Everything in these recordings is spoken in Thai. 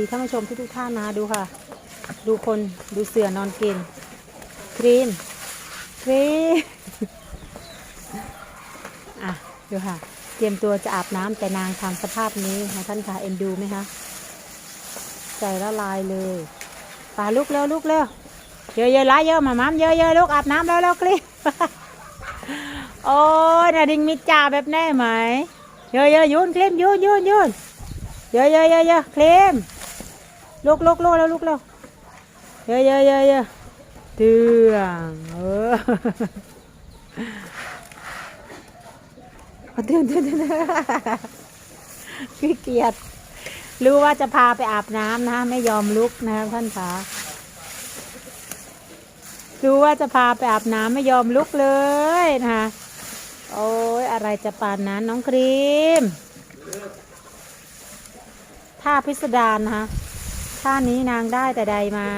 ดีท่านผู้ชมทุกๆท่านนะดูค่ะ ดูคนดูเสือนอนกินกรีนกรีนอะดูค่ะ เตรียมตัวจะอาบน้ำแต่นางทำสภาพนี้นะท่านค่ะเอ็นดูไหมคะใจละลายเลยป่าลุกเร็วลุกเร็วเยอะเยอะๆละเยอะมาม้ามเยอะเยอะลูกอาบน้ำแล้วแล้วกรีนโอ้ยนาดิงมิจ่าแบบแน่ไหมเยอะเยอะยุนเคลมยุนยุนยุนเยอะเยอะเยอะเยอะเคลม ลุกลุกลุกแล้วลุกแล้วเยอะเยอะเยอะเยอะเตืองเออเอาเตือนเตือนเตือนขี้เกียจรู้ว่าจะพาไปอาบน้ำนะ ไม่ยอมลุกนะครับท่านคะรู้ว่าจะพาไปอาบน้ำไม่ยอมลุกเลยนะคะโอ้ยอะไรจะปานนั้นน้องครีมท่าพิสดารนะคะ ท่านี้นางได้แต่ใดมา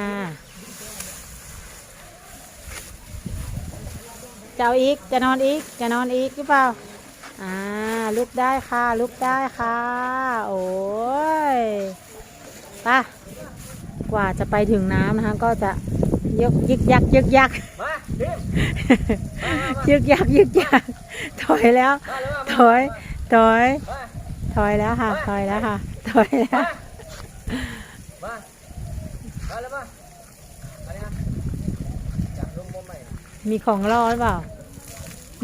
จะเอาอีกจะนอนอีกจะนอนอีกหรือเปล่าอ่าลุกได้ค่ะลุกได้ค่ะ โอ้ยไป่ะกว่าจะไปถึงน้ำนะคะก็จะยกยึกยักยึกยักมาดิมยึกยักยึกยักถอยแล้วมาเลยมาถอย ถอยมาถอยแล้วค่ะ ถอยแล้วค่ะ ถอยแล้ว มา มาเลยมามาเลยครับจากลงมุมใหม่มีของรอหรือเปล่า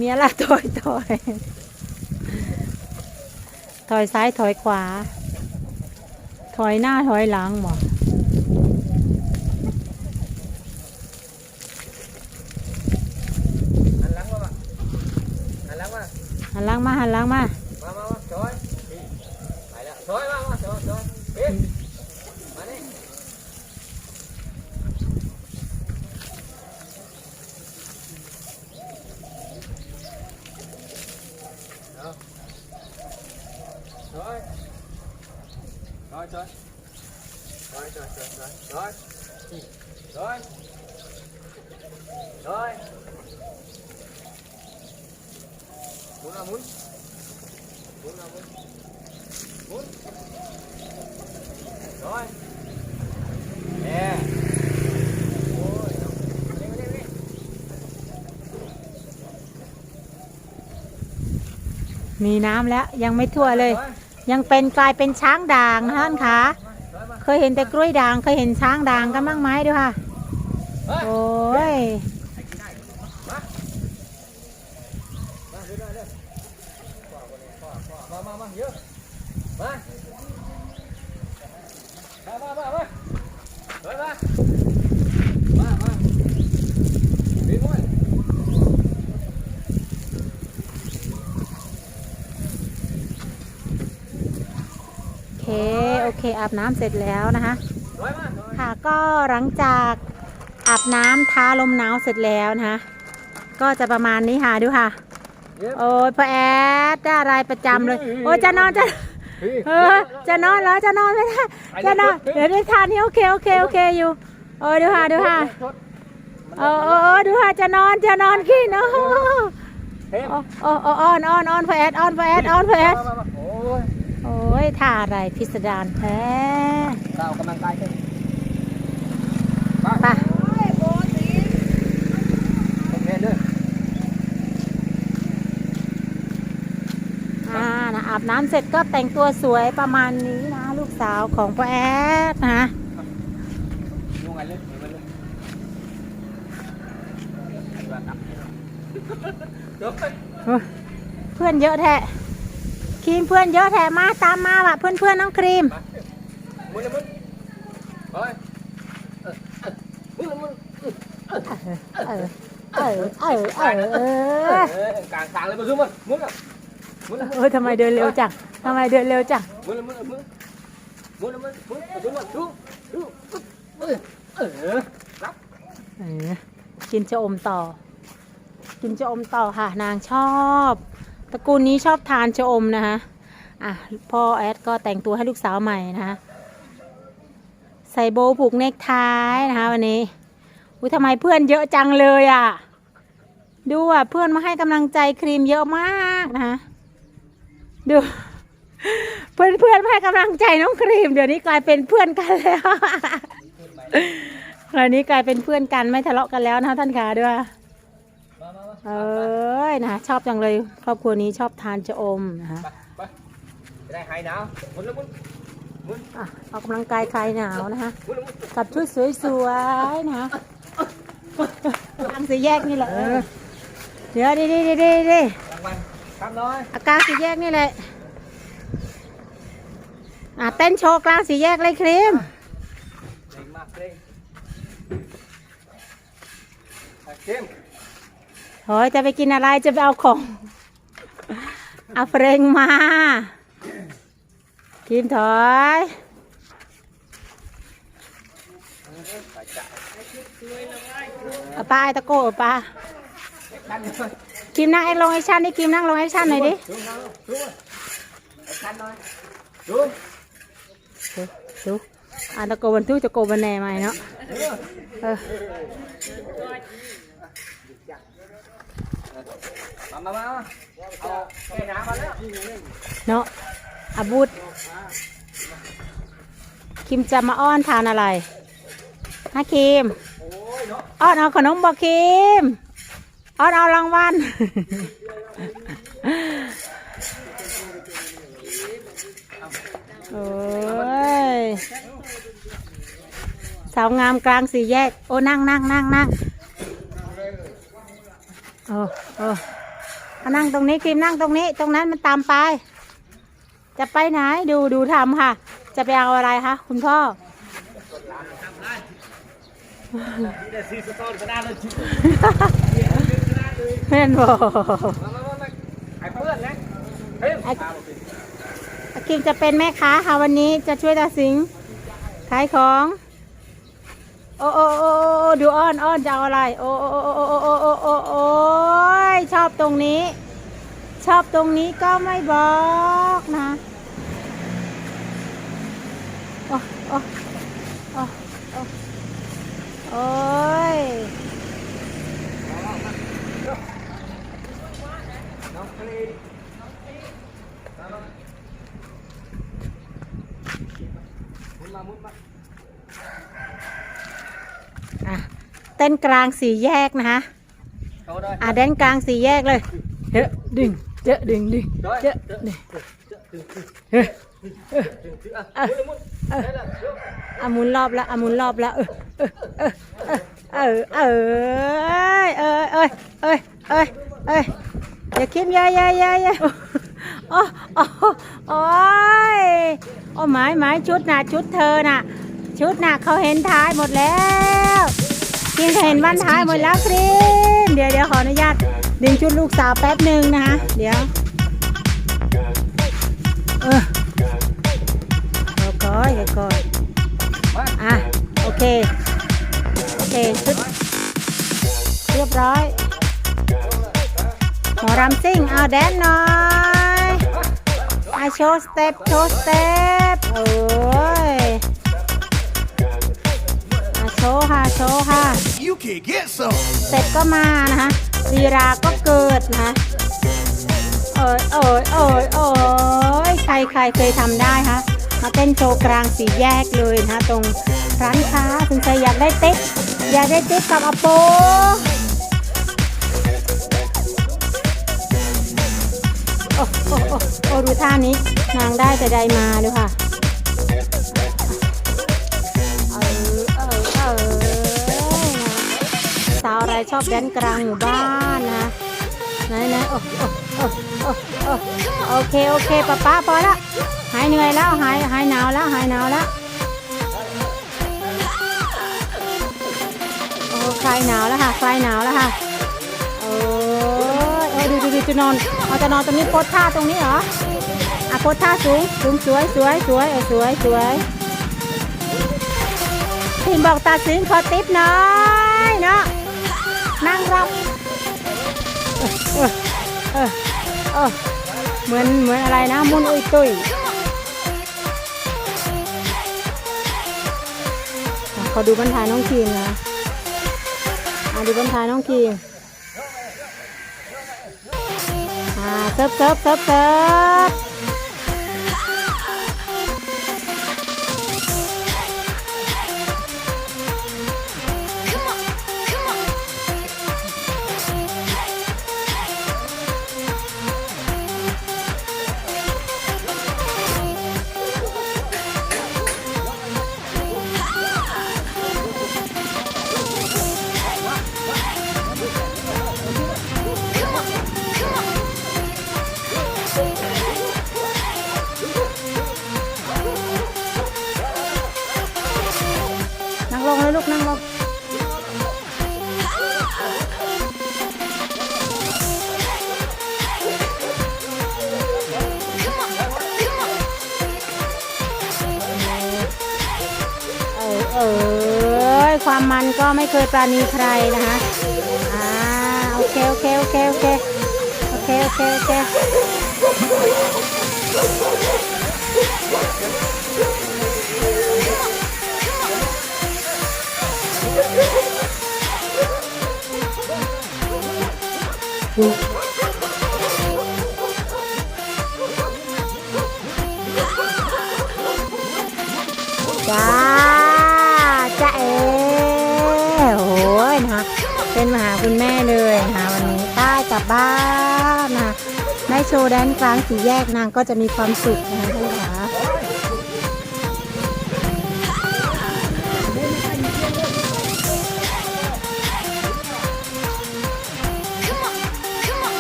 มีอะไรถอยถอยถอยซ้ายถอยขวา ถอยหน้าถอยหลังหมอหันหลังมามาหันหลังมาหันหลังมาหันหลังมา มามามาจอยนี่ไปแล้วจอยมา มานี่น้ำแล้วยังไม่ทั่วเลย ยังเป็นกลายเป็นช้างด่างนะท่านคะ เคยเห็นแต่กล้วยด่างเคยเห็นช้างด่างกันบ้างไหมดูค่ะเฮ้ยโอ้ย มาเร็วๆเร็วพ่อคนนี้พ่อพ่อมามามาเยอะมามามามามาเฮ้ยมามามาวิ่งไว้ โอเค โอ เคอาบน้ำเสร็จแล้วนะคะถอยมาถอยค่ะก็หลังจากอาบน้ำท้าลมหนาวเสร็จแล้วนะคะ ก็จะประมาณนี้ค่ะดูค่ะเย็บโอ้ยพ่อแอดได้อะไรประจำเลย โอ้ยจะนอนจะเออจะนอนเหรอจะนอนไม่ได้จะนอนเดี๋ยวได้ทานนี่โอเคโอเคโอเคอยู่โอ้ยดูค่ะดูค่ะชดเออเออเออดูค่ะจะนอนจะนอนขี้เนาะเฮ้ยโอ้โอ้โอ้อ้อนอ้อนอ้อนพ่อแอดอ้อนพ่อแอดอ้อนพ่อแอดมามามา โอ้ยท่าอะไรพิสดารแท้เรากำลังกายขึ้นไปโอเคเด้ออ่านะอาบน้ำเสร็จก็แต่งตัวสวยประมาณนี้นะ ลูกสาวของพ่อแอดนะยุ่งไงเลยเหมือนเลยเดี๋ยวไปเพื่อนเยอะแท้ รีมเพื่อนเยอะแท้มาตามมาว่ะเพื่อนเพื่อนๆน้องครีมมึงเลยมึงเฮ้ยมึงเลยมึงเออเออเออเออเออเออกลางกลางเลยมาซุ่มมันมึงอะมึงเลยเออทำไมเดินเร็วจังทำไมเดินเร็วจังมึงเลยมึงเลยมึงมึงเลยมึงมึงซุ่มมันซุ่มซุ่มเออเออรับเออกินจะอมต่อ กินจะอมต่อค่ะนางชอบ ตระกูลนี้ชอบทานชะอมนะคะอะพ่อแอดก็แต่งตัวให้ลูกสาวใหม่นะคะใส่โบว์ผูกเนคไทนะคะวันนี้อุ้ยทำไมเพื่อนเยอะจังเลยอะ ดูอะเพื่อนมาให้กำลังใจครีมเยอะมากนะคะดู เพื่อนเพื่อนมาให้กำลังใจน้องครีม เดี๋ยวนี้กลายเป็นเพื่อนกันแล้วเดี๋ยวนี้กลายเป็นเพื่อนกันไม่ทะเลาะกันแล้วนะท่านขาด้วยมามามา เอ้ยนะชอบจังเลยครอบครัวนี้ชอบทานจะอมนะคะไปไปจะได้หายหนาวหมุนแล้วหมุนหมุนอะออกกำลังกายคลายหนาวนะคะหมุนแล้วหมุนกับชุดสวยๆนะคะทางสีแยกนี่แหละเออเดี๋ยวดิดิดิดิดิรางวัลครับน้อยอากลางสีแยกนี่แหละอะเต้นโชว์กลางสีแยกเลยครีมเก่งมากเลยไปเข้ม โอ้ยจะไปกินอะไรจะไปเอาของ เอาเฟรงมาครีมถอยปจ่ายเอาปลาไอตะโก้เอาปลาคันหน่อยครีมนั่งแอลงแอชั่นดิครีมนั่งลงแอชั่นหน่อยดิดูอันตะโกบันทุกตะโกบันแหน่ใหม่เนาะเออ มามามาเอาแก้น้ำมาแล้วเนาะอาบุตคิมจะมาอ้อนทานอะไรฮะคิมโอ้ยเนาะอ้อนเอาขนมบอกคิมอ้อนเอารางวัลโอ้ยสาวงามกลางสี่แยก โอ้นั่งนั่งนั่งนั่ง โอ้โอ้เอานั่งตรงนี้ครีมนั่งตรงนี้ ตรงนั้นมันตามไป จะไปไหนดูดูทำค่ะ จะไปเอาอะไรคะคุณพ่อนี่ได้ซีสตอร์กระดาษเลยจิเพื่อนบอกมามามามาไอ้เพื่อนนะเฮ้ยอาคิมจะเป็นแม่ค้าค่ะวันนี้จะช่วยตาสิงขายของ โอ้โอ้โอ้ดูอ้อนอ้อนจะเอาอะไร โอ้โอ้โอ้โอ้โอ้โอ้โอ้โอ้ยชอบตรงนี้ ชอบตรงนี้ก็ไม่บอกนะ โอ้โอ้โอ้โอ้โอ้ย เต้นกลางสี่แยกนะคะอะเต้นกลางสี่แยกเลยเจ๊ดึงเจ๊ดึงดึงเจ๊ดึงเฮ้อามุนรอบละอามุนรอบละเออเออเออเออเออเออเอออย่าคิดยายายายาโอ้โอ้โอ้ยโอ้ไม้ไม้ชุดน่ะชุดเธอน่ะ ชุดน่ะเขาเห็นท้ายหมดแล้ว คิมเขาเห็นบ้านท้ายหมดแล้วครีมเดี๋ยวเดี๋ยวขออนุญาตดึงชุดลูกสาวแป๊บหนึ่งนะคะ เดี๋ยวเออเดี๋ยวก่อนเดี๋ยก่อนอะโอเค โอเคชุดเรียบร้อยหมอรำซิ่งเอาแดนหน่อยอะโชว์สเต็ปโชว์สเต็ปโอ้ ว์ค่ะโชว์ค่ะ You can get some. เสร็จก็มานะคะลีราก็เกิดนะคะเอยเอยเอยเอยใครใครเคยทำได้คะมาเต้นโชว์กลางสี่แยกเลยนะคะตรงร้านค้าถึงใครอยากได้ติ๊กอยากได้ติ๊กกับอโปโอ้โอ้โอ้โอ้ดูท่านี้นางได้แต่ใดมาดูค่ะาวอะไรชอบแดนกลางหมู่บ้านนะไหนไหนโอ้โอ้โอ้โอ้โอ้โอเคโอเคป้าป้าพอละหายเหนื่อยแล้วหายหายหนาวแล้วหายหนาวแล้วโอ้คลายหนาวแล้วค่ะคลายหนาวแล้วค่ะโอ้ยเออดูดูดูจะนอนเอาจะนอนตรงนี้โพสท่าตรงนี้เหรออะโพสท่าสูงสูงสวยสวยสวยเออสวยสวยทีมบอกตัดสินขอติปหน่อยเนาะ นั่งรับเหมือนเหมือนอะไรนะ มุนอุยตุยขอดูบรรทายน้องคีมนะอะดูบรรทายน้องคีมอ่าเซิร์ฟเซิร์ฟเซิร์ฟเซิร์ฟ เออความมันก็ไม่เคยปราณีใครนะคะอ่าโอเคโอเคโอเคโอเคโอเคโอเคโอเคจ้า มาหาคุณแม่เลยนะคะวันนี้ใต้กลับบ้านนะคะได้โชว์แดนกลางสี่แยกนางก็จะมีความสุขนะคะท่านขา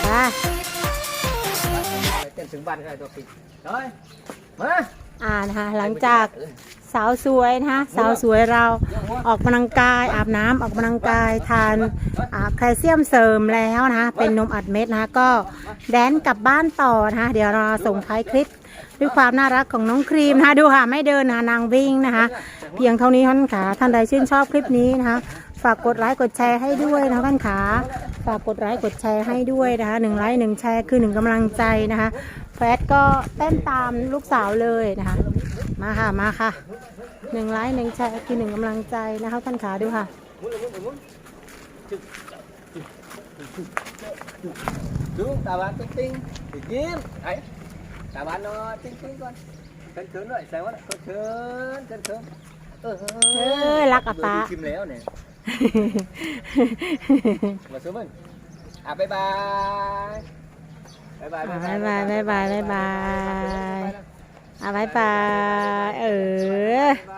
จ้าเต้นถึงบ้านก็ได้ตัวปิดเฮ้ยมาอ่านะคะหลังจาก สาวสวยนะคะสาวสวยเราออกกำลังกายอาบน้ำออกกำลังกายทานแคลเซียมเสริมแล้วนะคะเป็นนมอัดเม็ดนะคะก็แดนกลับบ้านต่อนะคะเดี๋ยวเราส่งท้ายคลิปด้วยความน่ารักของน้องครีมนะคะดูค่ะไม่เดินนะนางวิ่งนะคะ เพียงเท่านี้ท่านขาท่านใดชื่นชอบคลิปนี้นะคะฝากกดไลค์กดแชร์ให้ด้วยนะท่านขาฝากกดไลค์กดแชร์ให้ด้วยนะคะหนึ่งไลค์หนึ่งแชร์คือหนึ่งกำลังใจนะคะ แฟดก็เต้นตามลูกสาวเลยนะคะ มาค่ะมาค่ะหนึ่งไลค์หนึ่งแชร์คือหนึ่งกำลังใจนะคะท่านขาดูค่ะดูตาบานติ๊งติ๊งติ๊งยิ้มไอ้ตาบานเนาะติ๊งติ๊งก่อนเขินเขินด้วยแซว่าเขินเขินเขินเขินเออเอ้ยรักอะป๊าคิมแล้วเนี่ยมาซื้อมึงอะบ๊ายบาย บ๊ายบายอะบ๊ายบายบ๊ายบายบ๊ายบายอะบายบายเออบ๊ายบาย